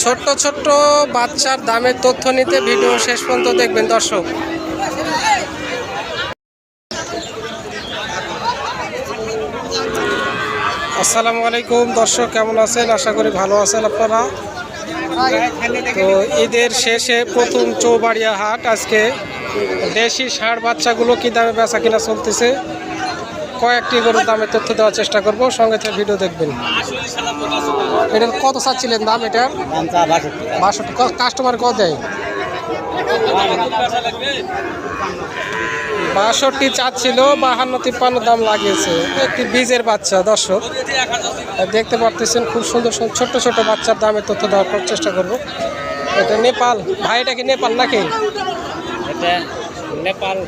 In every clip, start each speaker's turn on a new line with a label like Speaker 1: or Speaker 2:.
Speaker 1: ছোট্ট ছোট্ট বাচ্চার দামের তথ্য নিতে ভিডিও শেষ পর্যন্ত দেখবেন, দর্শক। আসসালামু আলাইকুম, দর্শক, কেমন আছেন? আশা করি ভালো আছেন আপনারা। তো ঈদের শেষে প্রথম চৌবাড়িয়া হাট, আজকে দেশি ষাঁড় বাচ্চাগুলো কী দামে বেচা কিনা চলতেছে? কয়েকটি গরুর দামের তথ্য দেওয়ার চেষ্টা করব। সঙ্গে থেকে ভিডিও দেখবেন। এটার কত চাচ্ছিলেন দাম এটার বাষট্টি। কাস্টমার কত দেয়? বাষট্টি চাচ্ছিল, বাহান্ন, তিপ্পান্ন দাম লাগিয়েছে। একটি বীজের বাচ্চা, দর্শক। দেখতে পারতেছেন খুব সুন্দর সুন্দর ছোট্ট ছোট বাচ্চার দামের তথ্য দেওয়ার চেষ্টা করব। এটা নেপাল। ভাই, এটা কি নেপাল নাকি?
Speaker 2: এটা নেপাল।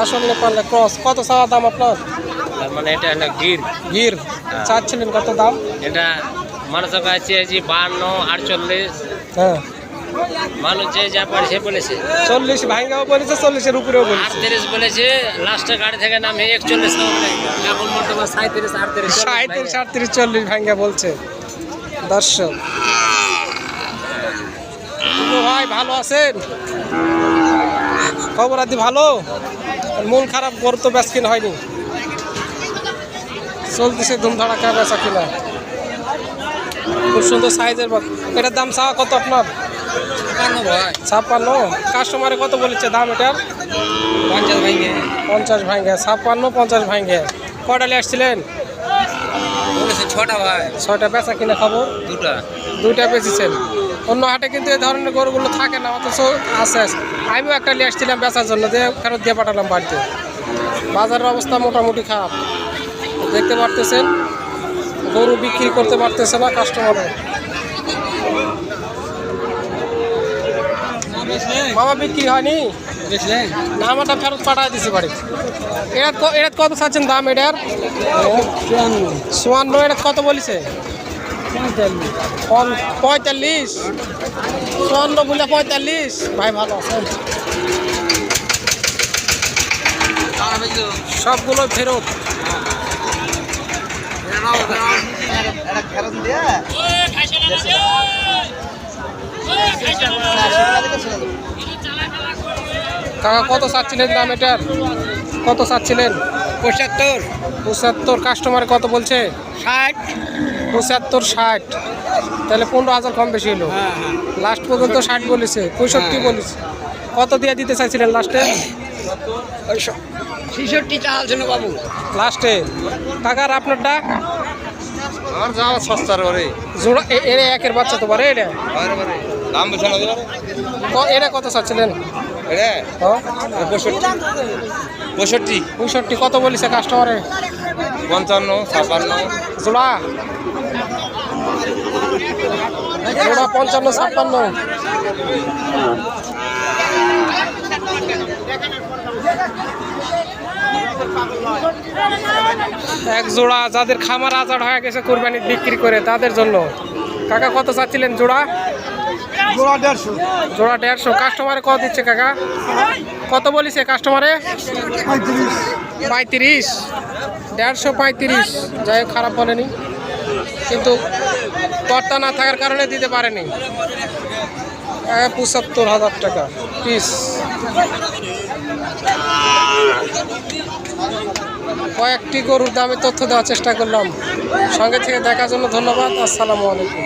Speaker 2: আসল নেপাল
Speaker 1: ক্রস। কত চাওয়া দাম আপনার?
Speaker 2: তার মানে এটা হলো গির।
Speaker 1: গির। চাচ্ছিলেন কত দাম?
Speaker 2: এটা মানুষের কাছে চেয়েছি বান্ন আটচল্লিশ।
Speaker 1: হ্যাঁ।
Speaker 2: মানুষ যে যা বলেছে।
Speaker 1: চল্লিশ ভাঙ্গাও বলেছে চল্লিশের উপরেও বলেছে।
Speaker 2: আটত্রিশ বলেছে লাস্টের গাড়ি থেকে নামে একচল্লিশ এখন বর্তমান সাঁত্রিশ আটত্রিশ
Speaker 1: সাঁত্রিশ আটত্রিশ চল্লিশ ভাঙ্গা বলছে দর্শক। ভাই ভালো আছেন? খবর আদি ভালো? মন খারাপ গরু তো বেশ কিনা হয়নি। চলতেছে ধুমধাড়াকা বেচা কিনা। খুব সুন্দর সাইজের। এটার দাম চাওয়া কত আপনার? ছাপ্পান্ন কাস্টমারে কত বলেছে দাম এটার?
Speaker 2: পঞ্চাশ ভাঙে
Speaker 1: পঞ্চাশ ভাঙ্গে ছাপ্পান্ন পঞ্চাশ ভাঙ্গে কটালে আসছিলেন?
Speaker 2: ছটা ভাই।
Speaker 1: ছটা বেচা কিনা খবর?
Speaker 2: দুটা।
Speaker 1: দুইটা বেচেছেন। অন্য হাটে কিন্তু এই ধরনের গরুগুলো থাকে না অথচ আছে। আমিও একটা নিয়ে আসছিলাম বেচার জন্য দিয়ে ফেরত দিয়ে পাঠালাম বাড়িতে। বাজারের অবস্থা মোটামুটি খারাপ। দেখতে পারতেছেন? গরু বিক্রি করতে পারতেছে না কাস্টমারে বাবা বিক্রি হয়নি? আমারটা ফেরত পাঠাই দিছি বাড়িতে এটা কত চাচ্ছেন দাম এটার? চুয়ান্ন এটা কত বলিছে? পঁয়তাল্লিশ। চুয়ান্ন বলে পঁয়তাল্লিশ। ভাই ভালো আছেন সবগুলো ফেরত। কাকা কত চাচ্ছিলেন দাম এটার? কত চাচ্ছিলেন?
Speaker 2: পঁচাত্তর।
Speaker 1: পঁচাত্তর কাস্টমার কত বলছে?
Speaker 2: ষাট।
Speaker 1: পঁচাত্তর ষাট। তাহলে পনেরো হাজার কম বেশি হলো। লাস্ট পর্যন্ত ষাট বলেছে পঁয়ষট্টি বলেছে। কত দিয়ে দিতে চাইছিলেন লাস্টে
Speaker 2: ছেষট্টি চাল ছিল বাবু।
Speaker 1: লাস্টে কাকার আপনারটা?
Speaker 3: আমার যাওয়া সস্তার ওরে
Speaker 1: জোড়া এ- এর একের বাচ্চা তো পারে এটা
Speaker 3: দাম বেশি না
Speaker 1: এটা কত চাচ্ছিলেন?
Speaker 3: পঁয়ষট্টি। পঁয়ষট্টি।
Speaker 1: পঁয়ষট্টি কত বলেছে কাস্টমারে
Speaker 3: পঞ্চান্ন ছাপান্ন।
Speaker 1: জোড়া। জোড়া পঞ্চান্ন ছাপ্পান্ন। এক জোড়া যাদের খামার আজাদ হয়ে গেছে কোরবানি বিক্রি করে তাদের জন্য। কাকা কত চাচ্ছিলেন জোড়া?
Speaker 3: জোড়া দেড়শো।
Speaker 1: জোড়া দেড়শো। কাস্টমারে কত দিচ্ছে কাকা? কত বলিছে কাস্টমারে পঁয়ত্রিশ। পঁয়ত্রিশ। দেড়শো পঁয়ত্রিশ। যাই হোক খারাপ বলেনি। কিন্তু কর্তা না থাকার কারণে দিতে পারেনি। পঁচাত্তর হাজার টাকা পিস কয়েকটি গরুর দামে তথ্য দেওয়ার চেষ্টা করলাম। সঙ্গে থেকে দেখার জন্য ধন্যবাদ। আসসালামু আলাইকুম।